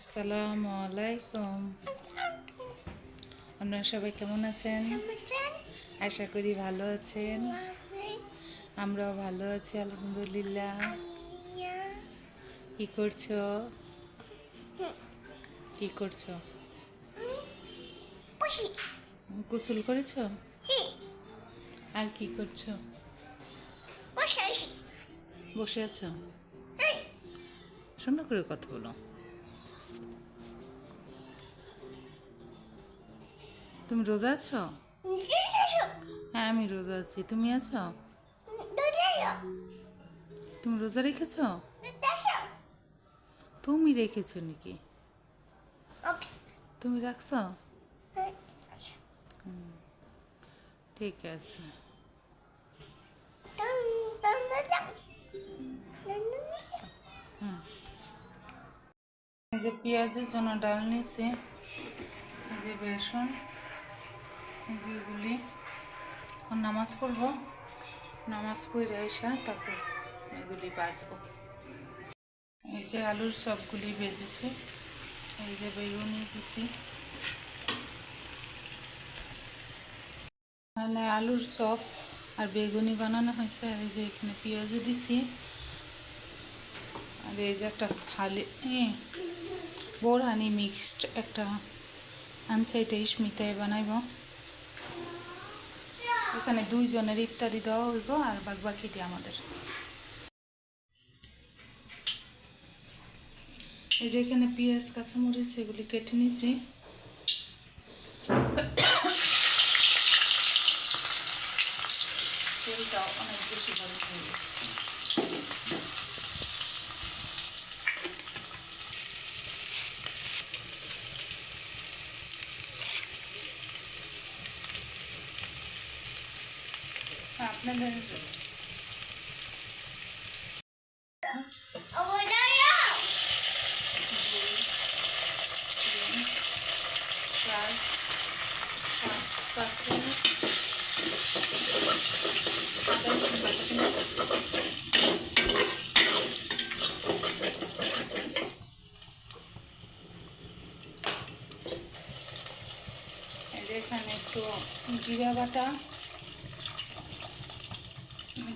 আসসালামু আলাইকুম। আপনারা সবাই কেমন আছেন? আশা করি ভালো আছেন। আমরাও ভালো আছি, আলহামদুলিল্লাহ। কি করছ? কি করছ? গোসল করেছ? আর কি করছ? বসে আছো? সুন্দর করে কথা বলো। তুমি রোজা আছো? হ্যাঁ আমি রোজা আছি। তুমি আছো? তুমি রোজা রেখেছো? তুমি রেখেছো নাকি? তুমি রাখছো? ঠিক আছে। যে পেঁয়াজের জন্য ডাল নিয়েছি। যে বেসন। এই যে এগুলি এখন নামাজ পড়ব। নামাজ পড়ে আসা তারপর এগুলি বাজবো। এই যে আলুর সবগুলি বেজেছে, এই যে বেগুনি দিছি মানে আলুর চপ আর বেগুনি বানানো হয়েছে, আর এই যে এখানে পেঁয়াজও দিছি। আর এই যে একটা থালি বোরহানি মিক্সড একটা আনছে এটা ইসমিতায় বানাইব। এখানে দুইজনের ইফতারি দেওয়া হইব আর বাকিটি আমাদের। এই যে এখানে পেঁয়াজ, কাঁচামরিচ সেগুলি কেটে নিছি। তেলটা অনেক বেশি হয়ে গেছে আপনাদের চার পাঁচ পাঁচ চামচ আদা রসুন এখানে একটু জিরা বাটা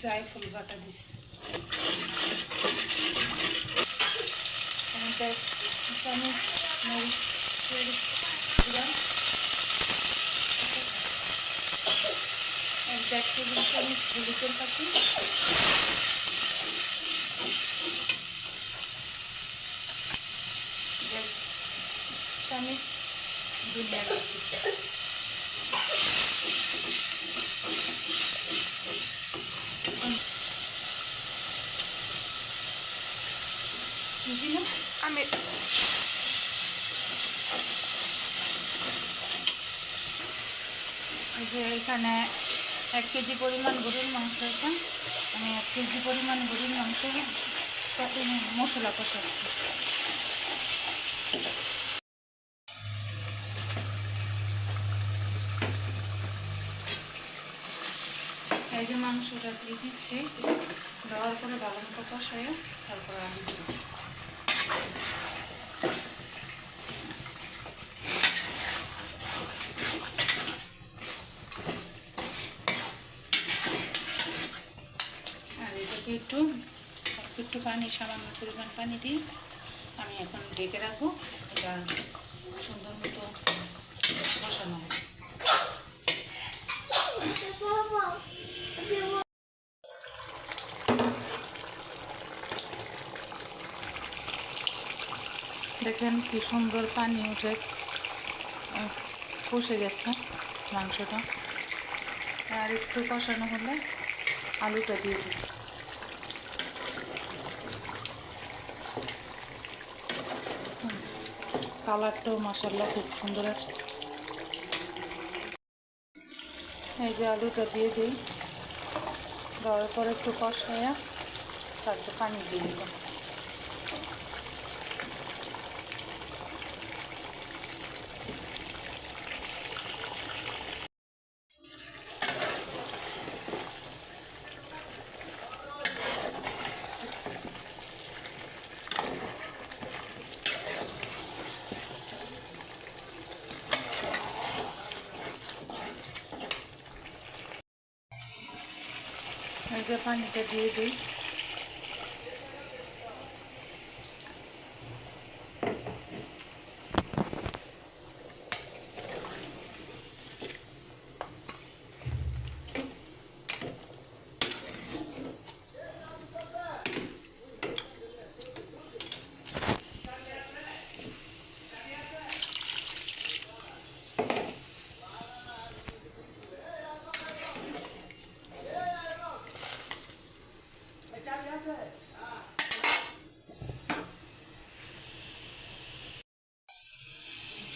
জায়ফল বাটা দিচ্ছি মরিচের গুঁড়া এক দেড় টেবিল চামচ হলুদের পাখি দেড় চামচ ধনিয়া পাখি জি না আমি এই যে এখানে এক কেজি পরিমাণ গরুর মাংস আছে। আমি এক কেজি পরিমাণ গরুর মাংস মশলা কষাচ্ছি এই যে মাংসটা দিয়ে দিচ্ছি, দেওয়ার পরে মতো কষায় তারপরে আলু দিব আর এটাকে একটু একটু পানি, সামান্য পরিমাণ পানি দিই আমি এখন ঢেকে রাখব। এটা সুন্দর মতো বসানো দেখেন কি সুন্দর পানি উঠে কষে গেছে মাংসটা। আর একটু কষানো হলে আলুটা দিয়ে দিই কালারটাও মশাল্লা খুব সুন্দর আছে এই যে আলুটা দিয়ে দিই। দেওয়ার পরে একটু কষায়া তারপর পানি দিয়ে দিব যে পানিটা দিয়ে দিই।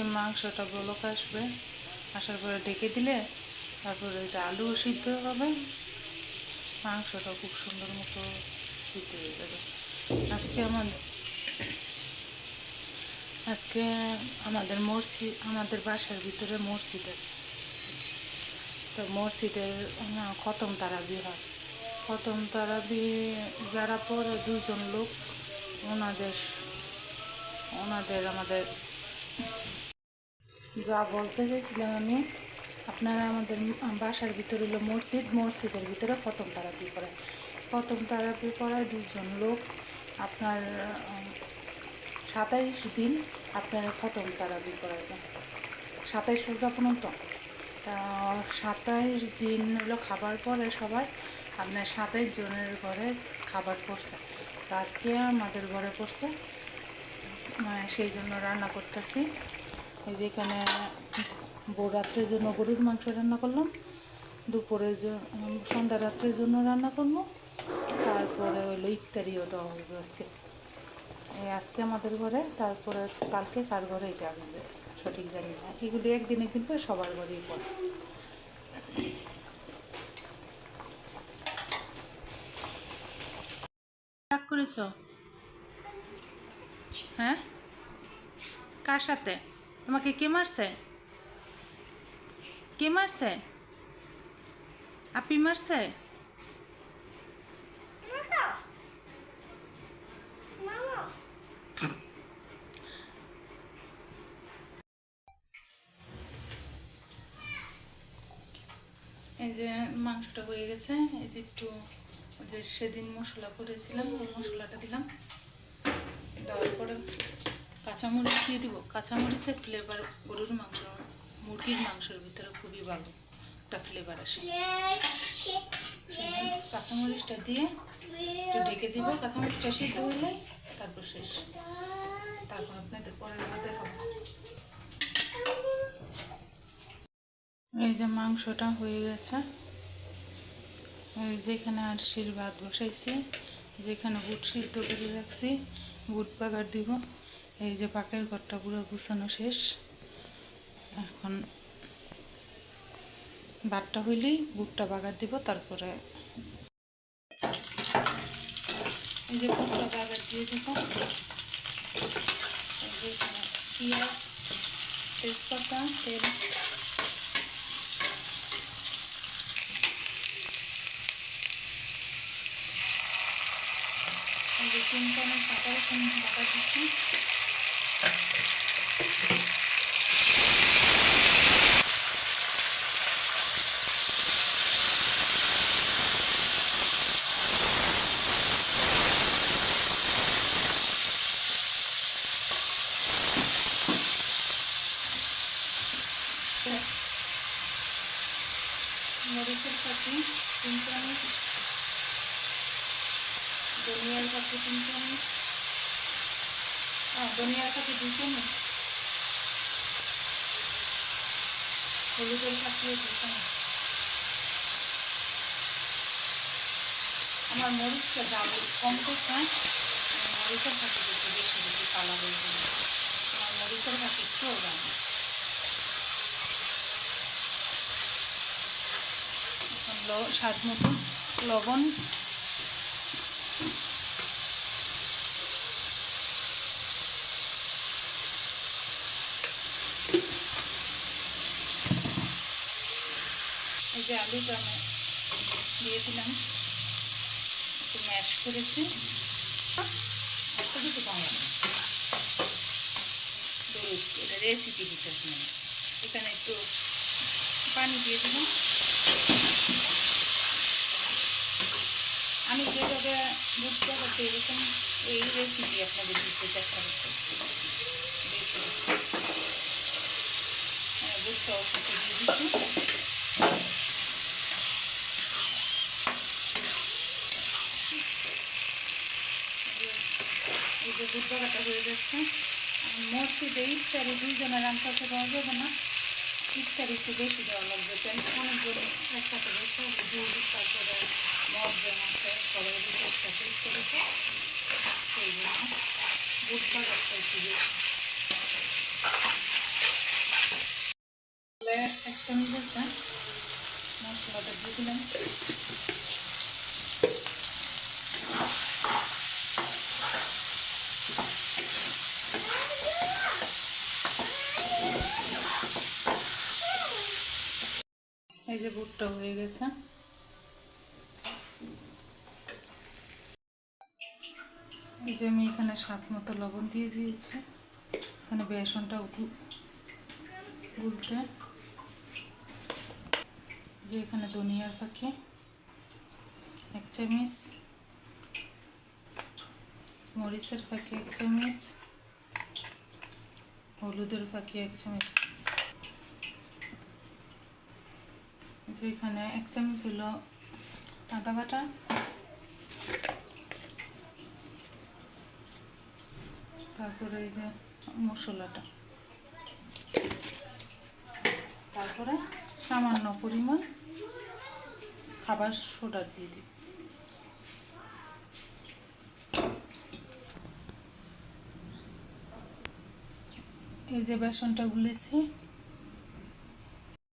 সে মাংসটা বলক আসবে। আসার পরে ডেকে দিলে তারপরে এটা আলু সিদ্ধ হবে। মাংসটা খুব সুন্দর মতো সিদ্ধ হয়ে যাবে। আজকে আমার আজকে আমাদের মসজিদ আমাদের বাসার ভিতরে মসজিদ আছে। তো মসজিদের খতম তারাবি হয়। খতম তারাবি যারা পরে দুজন লোক, ওনাদের ওনাদের আমাদের যা বলতে চাইছিলাম আমি, আপনারা আমাদের বাসার ভিতরে হলো মসজিদ, মসজিদের ভিতরে প্রথম তারাপি পড়ায় প্রথম তারাপি পড়ায় দুজন লোক, আপনার সাতাইশ দিন আপনারা প্রথম তারাপি পড়াবেন সাতাইশ রোজা পর্যন্ত। তা সাতাইশ দিন হলো খাবার পরে সবাই আপনার সাতাইশ জনের ঘরে খাবার পড়ছে। তো আজকে আমাদের ঘরে পড়ছে। সেই জন্য রান্না করতেছি। এই যে এখানে রাত্রের জন্য গরুর মাংস রান্না করলাম, দুপুরের জন্য সন্ধ্যা রাত্রের জন্য রান্না করব, তারপরে হইল ইফতারিও দেওয়া হবে আজকে। এই আজকে আমাদের ঘরে, তারপরে কালকে কার ঘরে এটা আমি সঠিক জানি না। এগুলি একদিনে কিন্তু সবার ঘরেই পড়ে। করেছ? হ্যাঁ? কার সাথে? তোমাকে কে মারছে? কে মারছে? আপি মারছে? এই যে মাংসটা হয়ে গেছে, এই যে একটু যে সেদিন মশলা করেছিলাম, ওই মশলাটা দিলাম। দেওয়ার পরে কাঁচামরিচ দিয়ে দিব। কাঁচামরিচের ফ্লেভার গরুর মাংস, মুরগির মাংসের ভিতরে খুবই ভালো একটা ফ্লেভার আসে। কাঁচামরিচটা দিয়ে একটু ঢেকে দিব। কাঁচামরিচটা সিদ্ধ হলে তারপর শেষ। তারপর আপনাদের পরে দেখাবো এই যে মাংসটা হয়ে গেছে। যেখানে আরশির ভাত বসাইছি। যেখানে বুট সিদ্ধ করে রাখছি। বুট পাকার দিব। এই যে পাকের ঘরটা পুরো গুছানো শেষ। এখন ভাতটা হইলেই বুটটা বাগার দিব, তারপরে এই যে বুটটা বাগার দিয়ে দিব। পেঁয়াজ, তেজপাতা, তেল। তিন চামচ আদা রসুন বাটা দিচ্ছি। মরিচের পাতি তিন চামচ ধনিয়ার পাতি তিন চামচ ধনিয়ার পাতি দুই চামচ হলুদের পাতিও দুই চামচ আমার মরিচটা জাল কম করতে মরিচের পাতি একটু বেশি বেশি হয়ে যাবে আমার মরিচের পাতি একটু জানো স্বাদ মতো লবণ। এই যে আলুটা আমি দিয়ে দিলাম। একটু ম্যাশ করেছি। এত কিছু কম এটা রেসিপি নেই এখানে একটু পানি দিয়ে দিলাম। আমি যেভাবে বুঝতে পারছি এরকম এই রেসিপি আপনাদের দিতে চেষ্টা করতেছি। বেশি হ্যাঁ বুঝতে অল্প দিয়ে দিচ্ছি এই যে বুদ্ধ কাটা হয়ে যাচ্ছে। মসজিদে ইফতারি দুইজনে রান্নাতে দেওয়া যাবে না। ইফতারি একটু বেশি দেওয়া লাগবে তাই অনেকজন একসাথে বেশি দুধ তারপরে মজ্জন আছে, সবাই দুধ একসাথে করেছে। সেই জন্য বুধবার একটা একটু বেশি এক চামচ আছে, মশলাটা দিয়ে দিলাম। যে বুটটা হয়ে গেছে। এই যে আমি এখানে স্বাদ মতো লবণ দিয়ে দিয়েছি। এখানে বেসনটা গুলতে যে এখানে ধনিয়ার ফাঁকি এক চামচ। মরিচের ফাঁকি এক চামচ। হলুদের ফাঁকি এক চামচ। যে এখানে এক চামচ হলো আদা বাটা তারপরে এই যে মশলাটা। তারপরে সামান্য পরিমাণ খাবার সোডা দিয়ে দিই। এই যে বেসনটা গুলেছি।